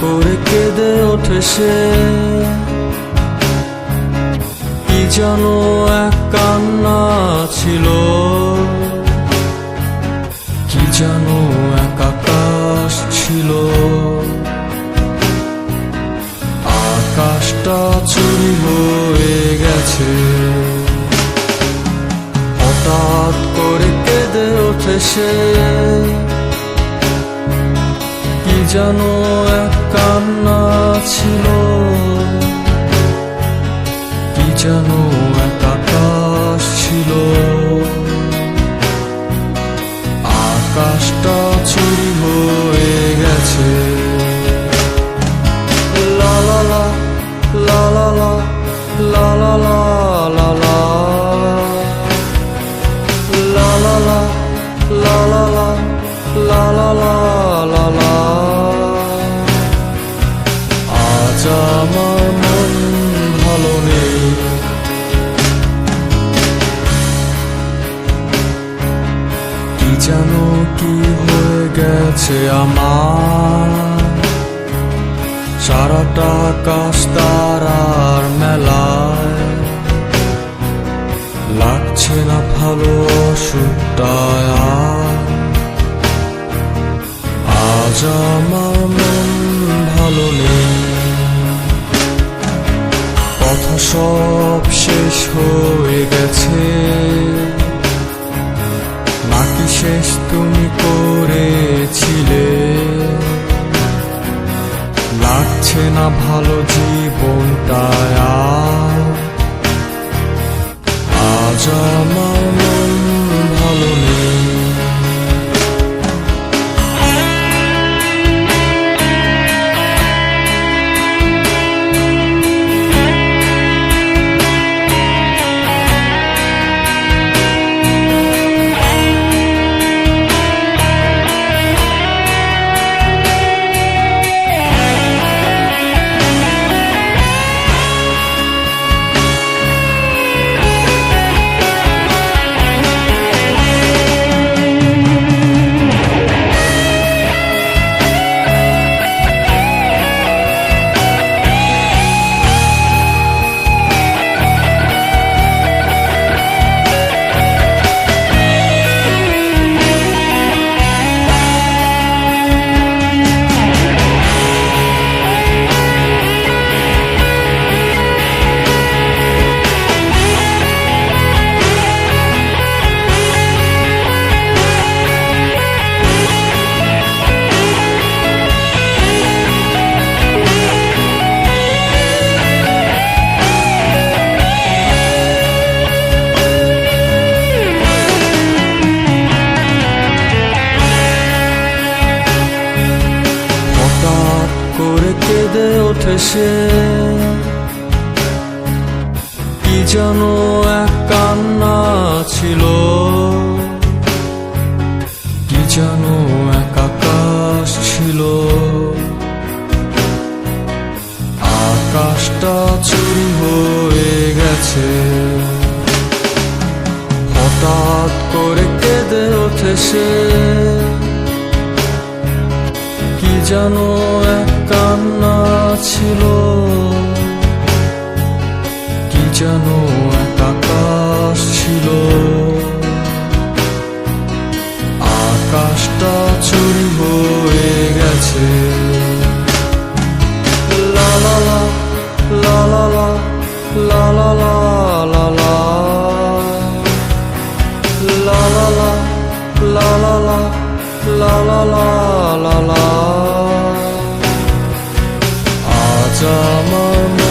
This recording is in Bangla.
কেঁদে ওঠে সে। কি যেন এক কান্না ছিল। কি যেন এক আকাশ ছিল। আকাশটা চুরি হয়ে গেছে। হঠাৎ করে কেঁদে ওঠে সে। যেন এক কান্না ছিল। কি যেন যেন কি হয়ে গেছে আমার? সারাটা আকাশ তারার মেলায়। লাগছে না ভালো অসুখটায় আজ আমার মন ভালো নেই। কথা সব শেষ হয়ে গেছে। শেষ তুমি করেছিলে। লাগছে না ভালো জীবনটায় ওঠে সে কি যেন এক কান্না ছিল। কি যেন এক আকাশ ছিল। আকাশটা চুরি হয়ে গেছে। হঠাৎ করে কেঁদে ওঠে সে। কি কান্না ছিল কি যেন এক আকাশ ছিল আকাশটা চুরি হয়ে গেছে লা লা লা লা লা লা লা লা লা লা লা লা লা লা লা লা লা লা summer